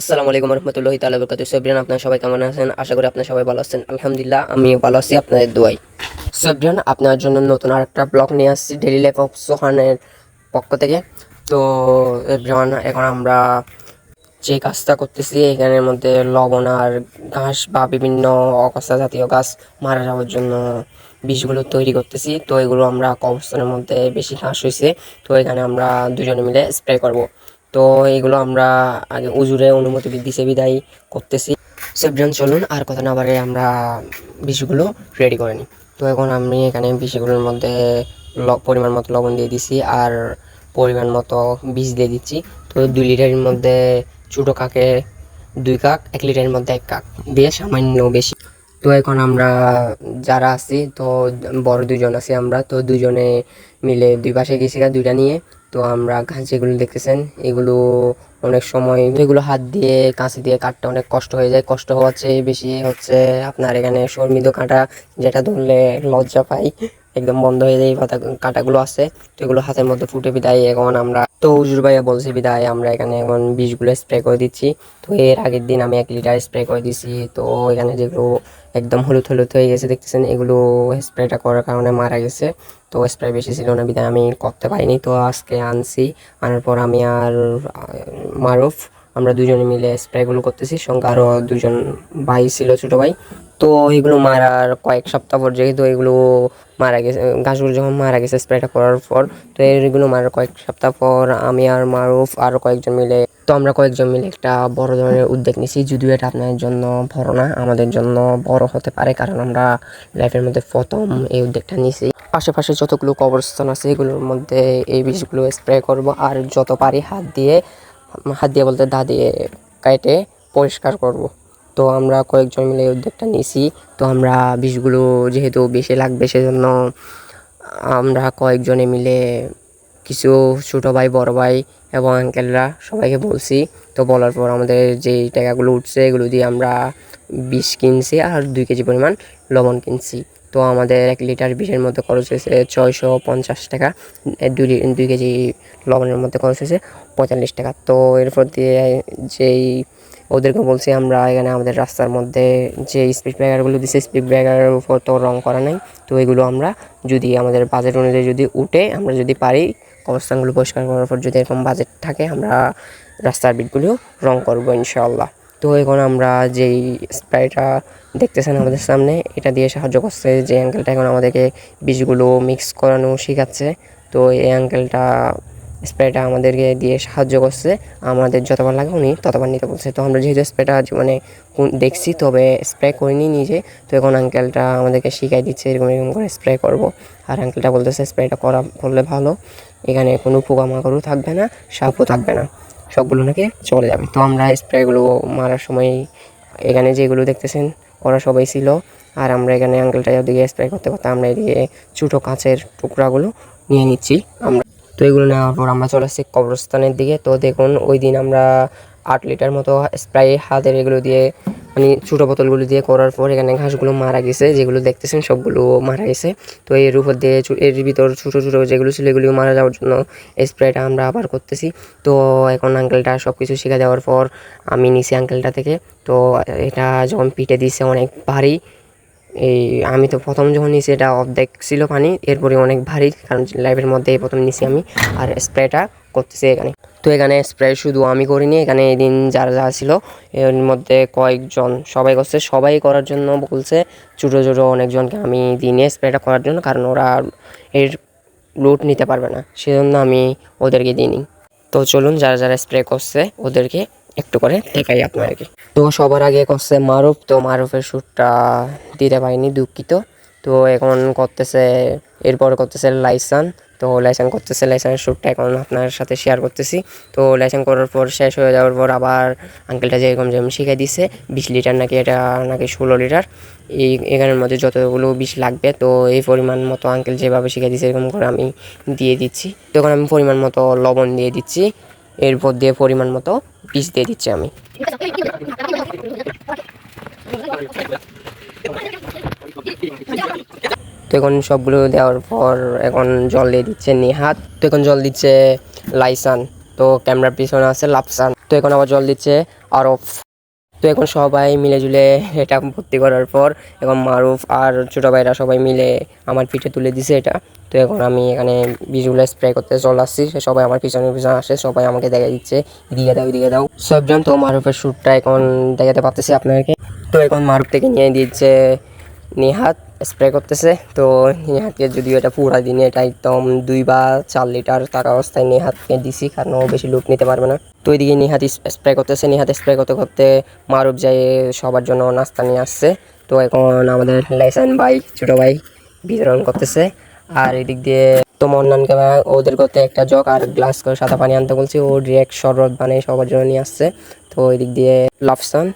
আসসালামু আলাইকুম রহমতুল্লাহি তাআলা বরকাতুহু সাবরিয়ান আপনারা সবাই কেমন আছেন? আশা করি আপনারা সবাই ভালো আছেন। আলহামদুলিল্লাহ আমি ভালো আছি, আপনাদের দোয়াই সাবরিয়ান আপনার জন্য নতুন আরেকটা ব্লগ নিয়ে আসছি ডেইলি লাইফ অফ সোহানের পক্ষ থেকে। তো এভরিওয়ান এখন আমরা যে কাজটা করতেছি, এখানের মধ্যে লবণ আর ঘাস বা বিভিন্ন অকস্তা জাতীয় গাছ মারা যাওয়ার জন্য বিষগুলো তৈরি করতেছি। তো, এগুলো আমরা কবরস্থানের মধ্যে বেশি ঘাস হয়েছে তো, এখানে আমরা দুজনে মিলে স্প্রে করব। তো এগুলো আমরা আগে উজুরে অনুমতি দিছে, বিদায় করতেছি। সেভজন চলুন আর কথা না বাড়ে আমরা বিষগুলো রেডি করে নিই। তো এখন আমি এখানে বিষগুলোর মধ্যে পরিমাণ মতো লবণ দিয়ে দিছি আর পরিমাণ মতো বীজ দিয়ে দিচ্ছি। তো দুই লিটারের মধ্যে ছোটো কাকে দুই কাক, এক লিটারের মধ্যে এক কাক দিয়ে সামান্য বেশি। তো এখন আমরা যারা আছি, তো বড় দুজন আছি আমরা, তো দুজনে মিলে দুই পাশে গেছি দুইটা নিয়ে। তো আমরা যেগুলো দেখতেছেন, এগুলো অনেক সময় এগুলো হাত দিয়ে, কাঁচি দিয়ে কাটতে অনেক কষ্ট হয়ে যায়। কষ্ট হওয়ার চেয়ে বেশি হচ্ছে আপনার এখানে শর্মিদ কাঁটা, যেটা ধরলে লজ্জা পাই। একদম বন্ধ হয়ে যায় পাতা কাঁটাগুলো আছে, তো এগুলো হাতের মধ্যে ফুটে বিদায়। এখন আমরা, তো হুজুর ভাইয়া বলছি বিদায়, আমরা এখানে এখন বিষগুলো স্প্রে করে দিচ্ছি। তো এর আগের দিন আমি এক লিটার স্প্রে করে দিছি, তো এখানে যেগুলো একদম হলুদ হলুদ হয়ে গেছে, দেখতেছেন? এগুলো স্প্রেটা করার কারণে মারা গেছে। তো স্প্রে বেশি ছিল না বিদায় আমি করতে পারিনি। তো আজকে আনছি, আনার পর আমি আর মারুফ, আমরা দুজনে মিলে স্প্রেগুলো করতেছি। সঙ্গে আরও দুজন ভাই ছিল, ছোটো ভাই। তো এগুলো মারার কয়েক সপ্তাহ পর যেহেতু এগুলো মারা গেছে গাছগুলো যখন মারা গেছে স্প্রেটা করার পর, তো এগুলো মারার কয়েক সপ্তাহ পর আমি আর মারুফ আরও কয়েকজন মিলে, তো আমরা কয়েকজন মিলে একটা বড় ধরনের উদ্যোগ নিছি। যদিও এটা আপনাদের জন্য বড় না, আমাদের জন্য বড় হতে পারে, কারণ আমরা লাইফের মধ্যে প্রথম এই উদ্যোগটা নিছি। আশেপাশে যতগুলো কবরস্থান আছে, এগুলোর মধ্যে এই বিষগুলো স্প্রে করব, আর যত পারি হাত দিয়ে হাত দিয়ে বলতে দা দিয়ে কেটে পরিষ্কার করব। তো আমরা কয়েকজন মিলে উদ্যোগটা নিছি তো আমরা বিষগুলো যেহেতু বেশি লাগবে সেজন্য আমরা কয়েকজনে মিলে কিছু ছোটো ভাই, বড় ভাই এবং আঙ্কেলরা সবাইকে বলছি। তো বলার পর আমাদের যেই টাকাগুলো উঠছে এগুলো দিয়ে আমরা বিষ কিনছি আর দুই কেজি পরিমাণ লবণ কিনছি। তো আমাদের এক লিটার বিষের মধ্যে খরচ হয়েছে ছয়শো পঞ্চাশ টাকা। দুই দুই কেজি লবণের মধ্যে খরচ হয়েছে পঁয়তাল্লিশ টাকা। তো এরপর দিয়ে যেই ওদেরকে বলছি, আমরা এখানে আমাদের রাস্তার মধ্যে যে স্পিড ব্রেকারগুলো দিছে স্পিড ব্রেকারের উপর তো রং করা নাই। তো এগুলো আমরা যদি আমাদের বাজেট অনুযায়ী যদি উঠে, আমরা যদি পারি, কবরস্থানগুলো পরিষ্কার করার পর যদি এরকম বাজেট থাকে, আমরা রাস্তার বিটগুলো রং করব ইনশাআল্লাহ। তো এখন আমরা যেই স্প্রাইটা দেখতেছেন আমাদের সামনে, এটা দিয়ে সাহায্য করছে যে অ্যাঙ্কেলটা এখন আমাদেরকে বীজগুলো মিক্স করানো শেখাচ্ছে। তো এই অ্যাঙ্কেলটা স্প্রেটা আমাদেরকে দিয়ে সাহায্য করছে, আমাদের যতবার লাগে উনি ততবার নিতে বলছে। তো আমরা যেহেতু স্প্রেটা মানে দেখছি, তবে স্প্রে করিনি নিজে। তো এখন আঙ্কেলটা আমাদেরকে শিখাই দিচ্ছে এরকম এরকম করে স্প্রে করব। আর আঙ্কেলটা বলতেছে স্প্রেটা করা, করলে ভালো। এখানে কোনো পোকামাকড়ও থাকবে না, সাপও থাকবে না। সবগুলো নাকি চলে যাবে। তো আমরা স্প্রেগুলো মারার সময় এখানে যেগুলো দেখতেছেন, ওরা সবাই ছিল। আর আমরা এখানে আঙ্কেলটা ওদিকে স্প্রে করতে করতে আমরা এদিকে ছোটো কাঁচের টুকরাগুলো নিয়ে নিচ্ছি। আমরা তো এগুলো নেওয়ার পর আমরা চলে আসছি কবরস্থানের দিকে। তো দেখুন, ওই দিন আমরা আট লিটার মতো স্প্রাই হাতের এগুলো দিয়ে মানে ছোটো বোতলগুলো দিয়ে করার পর এখানে ঘাসগুলো মারা গেছে, যেগুলো দেখতেছেন সবগুলো মারা গেছে। তো এর উপর দিয়ে এর ভিতর ছোটো ছোটো যেগুলো ছিল এগুলো মারা যাওয়ার জন্য স্প্রেটা আমরা আবার করতেছি। তো এখন আঙ্কেলটা সব কিছু শিখে দেওয়ার পর আমি নিছি আঙ্কেলটা থেকে। তো এটা যখন পিঠে দিছে অনেক ভারী এই, আমি তো প্রথম যখন নিছি, এটা অর্ধেক ছিল পানি, এরপরে অনেক ভারী, কারণ লাইফের মধ্যে প্রথম নিছি আমি, আর স্প্রেটা করতেছি এখানে। তো এখানে স্প্রে শুধু আমি করিনি, এখানে এদিন যারা যারা ছিল, এর মধ্যে কয়েকজন সবাই করছে, সবাই করার জন্য বলছে, ছোটো ছোটো অনেকজনকে আমি দিনে স্প্রেটা করার জন্য, কারণ ওরা এর লোড নিতে পারবে না, সেজন্য আমি ওদেরকে দিইনি। তো চলুন, যারা যারা স্প্রে করছে, ওদেরকে একটু করে দেখাই আপনাদেরকে। তো সবার আগে করছে মারুফ। তো মারুফের শ্যুটটা দিতে পারিনি, দুঃখিত। তো এখন করতেছে, এরপর করতেছে লাইসান। তো লাইসেন করতেছে লাইসেন্সের শ্যুটটা এখন আপনার সাথে শেয়ার করতেছি। তো লাইসেন্স করার পর শেষ হয়ে যাওয়ার পর আবার আঙ্কেলটা যেরকম যেমন শিখাই দিচ্ছে বিশ লিটার নাকি এটা, নাকি ষোলো লিটার। এই, এখানের মধ্যে যতগুলো বিষ লাগবে, তো এই পরিমাণ মতো আঙ্কেল যেভাবে শিখাই দিচ্ছে এরকম করে আমি দিয়ে দিচ্ছি। তখন আমি পরিমাণ মতো লবণ দিয়ে দিচ্ছি। এরপর দিয়ে পরিমাণ মতো পিস দিয়ে দিচ্ছি আমি। তো এখন সবগুলো দেওয়ার পর এখন জল দিয়ে দিচ্ছে নিহাত, তো এখন জল দিচ্ছে লাইসান, তো ক্যামেরার পিছনে আছে লাপসান তো এখন আবার জল দিচ্ছে আরফ। তো এখন সবাই মিলে জুলে এটা ভর্তি করার পর এখন মারুফ আর ছোটো ভাইরা সবাই মিলে আমার পিঠে তুলে দিছে এটা। তো এখন আমি এখানে বিজুলে স্প্রে করতে চলে আসছি। সবাই আমার পিছনে পিছনে আসে, সবাই আমাকে দেখা দিচ্ছে। এদিকে দাও এদিকে দাও। সবজন তো মারুফের শ্যুটটা এখন দেখাতে পারতেছি আপনাদেরকে। তো এখন মারুফ থেকে নিয়ে দিচ্ছে নিহাত। স্প্রে করতেছে। তো নিহাতকে যদিও এটা পুরা দিনে এটা একদম দুই বা চার লিটার তার অবস্থায় নিহাতকে দিছি, কারণ ও বেশি লুক নিতে পারবে না। তো ওইদিকে নিহাত স্প্রে করতেছে, নিহাত স্প্রে করতে করতে মারুফ যাই সবার জন্য নাস্তা নিয়ে আসছে। তো এখন আমাদের লাইসান ভাই, ছোটো ভাই বিতরণ করতেছে। আর এদিক দিয়ে তো মন্নানকে ওদের করতে একটা জগ আর গ্লাস করে সাদা পানি আনতে বলছি, ও ডিরেক্ট শরবত বানিয়ে সবার জন্য নিয়ে আসছে। তো এদিক দিয়ে লাফসান,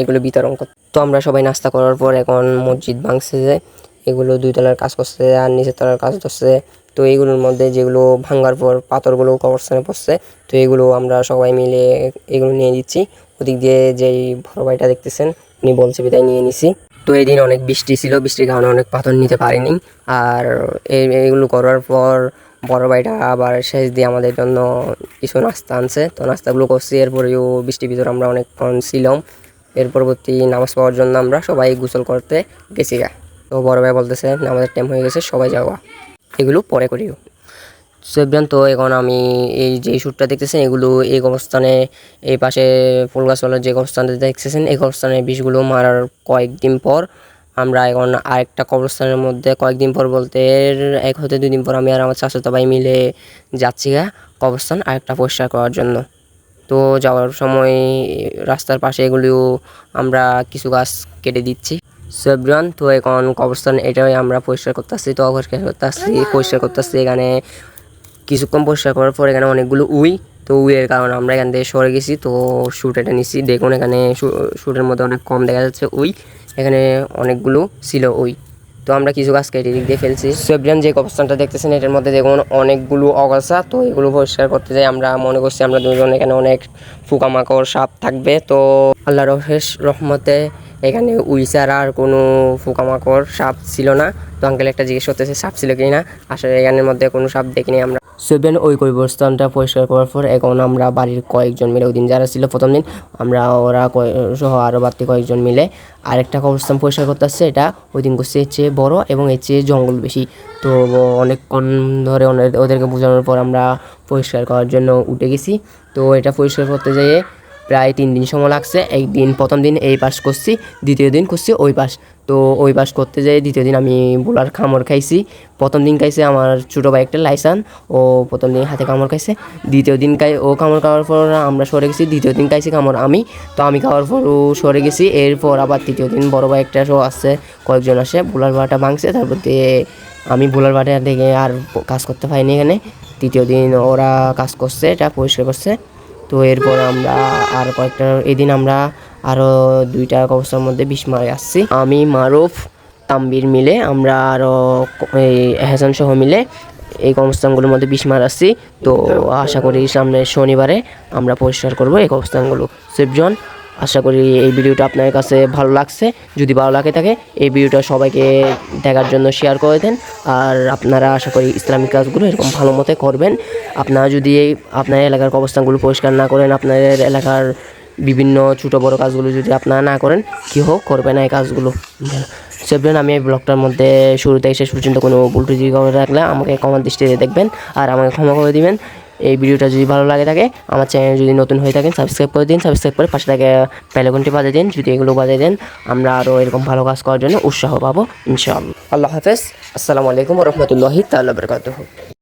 এগুলো বিতরণ করতে তো আমরা সবাই নাস্তা করার পর এখন মসজিদ ভাঙছে যে, এগুলো দুই তলার কাজ করছে আর নিচের তলার কাজ করছে তো এইগুলোর মধ্যে যেগুলো ভাঙার পর পাথরগুলো কবরস্থানে পড়ছে, তো এগুলো আমরা সবাই মিলে এগুলো নিয়ে দিচ্ছি ওদিক দিয়ে যেই বড় ভাইটা দেখতেছেন, উনি বলছে, বিদায় নিয়ে নিছি। তো এই দিন অনেক বৃষ্টি ছিল, বৃষ্টির কারণে অনেক পাথর নিতে পারিনি। আর এই- এইগুলো করার পর বড় ভাইটা আবার শেষ দিয়ে আমাদের জন্য কিছু নাস্তা আনছে। তো নাস্তাগুলো করছি, এরপরেও বৃষ্টির ভিতর আমরা অনেকক্ষণ ছিলাম। এর পরবর্তী নামাজ পাওয়ার জন্য আমরা সবাই গোসল করতে গেছি গা। তো বড় ভাই বলতেছে আমাদের টাইম হয়ে গেছে, সবাই যাওয়া। এগুলো পরে করিও। সেভরান তো এখন আমি এই যে শ্যুটটা দেখতেছেন, এগুলো এই অবস্থানে এই পাশে ফুল গাছওয়ালার যে অবস্থানটা দেখতেছেন, এই অবস্থানে বিষগুলো মারার কয়েকদিন পর আমরা এখন আরেকটা কবরস্থানের মধ্যে, কয়েকদিন পর বলতে এক হতে দুদিন পর আমি আর আমার চাচাতো ভাই মিলে যাচ্ছি গা কবরস্থান আরেকটা পরিষ্কার করার জন্য। তো যাওয়ার সময় রাস্তার পাশে এগুলিও আমরা কিছু গাছ কেটে দিচ্ছি। সেভরান তো এখন কবরস্থান এটাই আমরা পরিষ্কার করতেছি, তো পরিষ্কার করতেছি পরিষ্কার করতেছি, এখানে কিছুক্ষণ পরিষ্কার করার পর এখানে অনেকগুলো উই, তো উইয়ের কারণে আমরা এখান থেকে সরে গেছি, তো শ্যুট এটা নিচ্ছি দেখুন এখানে শ্যুটের মধ্যে অনেক কম দেখা যাচ্ছে উই, এখানে অনেকগুলো ছিল উই। তো আমরা কিছু গাছ কেটে দিক দিয়ে ফেলছি। সেভরিয়ান যে অবস্থানটা দেখতেছেন, এটার মধ্যে দেখুন অনেকগুলো অগাছা। তো এগুলো পরিষ্কার করতে যাই আমরা। মনে করছি আমরা দুজন এখানে অনেক পোকামাকড় সাপ থাকবে। তো আল্লাহ রহেশ রহমতে এখানে উই ছাড়া আর কোনো পোকামাকড় সাপ ছিল না। তো আঙ্কেল একটা জিজ্ঞেস করতেছে, সাপ ছিল কি না? আসলে এখানের মধ্যে কোনো সাপ দেখিনি আমরা। সেভেন ওই কবরস্থানটা পরিষ্কার করার পর এখন আমরা বাড়ির কয়েকজন মিলে, ওই দিন যারা ছিল প্রথম দিন, আমরা ওরা সহ আরও বাড়তি কয়েকজন মিলে আরেকটা কবরস্থান পরিষ্কার করতে আসছে এটা ওই দিন করছে এর চেয়ে বড় এবং এর চেয়ে জঙ্গল বেশি। তো অনেকক্ষণ ধরে ওদেরকে বোঝানোর পর আমরা পরিষ্কার করার জন্য উঠে গেছি। তো এটা পরিষ্কার করতে যেয়ে প্রায় তিন দিন সময় লাগছে। একদিন প্রথম দিন এই পাশ করছি, দ্বিতীয় দিন করছি ওই পাশ। তো ওই পাশ করতে যাই দ্বিতীয় দিন আমি বোলার খামর খাইছি। প্রথম দিন খাইছে আমার ছোটো ভাই একটা লাইসান, ও প্রথম দিন হাতে কামড় খাইছে। দ্বিতীয় দিন খাই, ও কামড় খাওয়ার পর আমরা সরে গেছি, দ্বিতীয় দিন খাইছি কামড় আমি। তো আমি খাওয়ার পর ও সরে গেছি, এরপর আবার তৃতীয় দিন বড় ভাই একটা শো আসছে কয়েকজন আসে, বোলার বাটা ভাঙছে, তারপর দিয়ে আমি বোলার বাটা দেখে আর কাজ করতে পারিনি এখানে। তৃতীয় দিন ওরা কাজ করছে, এটা পরিষ্কার করছে। তো এরপর আমরা আর কয়েকটা, এদিন আমরা আরও দুইটা কবস্থার মধ্যে বিষ মারে আসছি। আমি, মারুফ তাম্বির মিলে আমরা আরও এই হেসান সহ মিলে এই কবস্থানগুলোর মধ্যে বিষ মার আসছি। তো আশা করি সামনে শনিবারে আমরা পরিষ্কার করব এই কবস্থানগুলো সেফজন আশা করি এই ভিডিওটা আপনার কাছে ভালো লাগছে। যদি ভালো লাগে থাকে, এই ভিডিওটা সবাইকে দেখার জন্য শেয়ার করে দেন। আর আপনারা আশা করি ইসলামিক কাজগুলো এরকম ভালো মতো করবেন। আপনারা যদি এই আপনার এলাকার অবস্থানগুলো পরিষ্কার না করেন, আপনাদের এলাকার বিভিন্ন ছোটো বড় কাজগুলো যদি আপনারা না করেন, কী হোক, করবে না এই কাজগুলো। সেভেন আমি এই ব্লগটার মধ্যে শুরু থেকে শেষ পর্যন্ত কোনো ভুল টুজি করে রাখলে আমাকে কমার দৃষ্টিতে দেখবেন। আর আমাকে ক্ষমা করে দিবেন। এই ভিডিওটা যদি ভালো লাগে থাকে, আমার চ্যানেল যদি নতুন হয়ে থাকেন সাবস্ক্রাইব করে দিন সাবস্ক্রাইব করে পাশে থাকে প্যালেগনটি বাজিয়ে দিন, যদি এগুলো বাজিয়ে দেন, আমরা আরও এরকম ভালো কাজ করার জন্য উৎসাহ পাবো, ইনশাআল্লাহ। আল্লাহ হাফেজ। আসসালামু আলাইকুম রহমতুল্লাহি তাল্লা বরকাতুহ।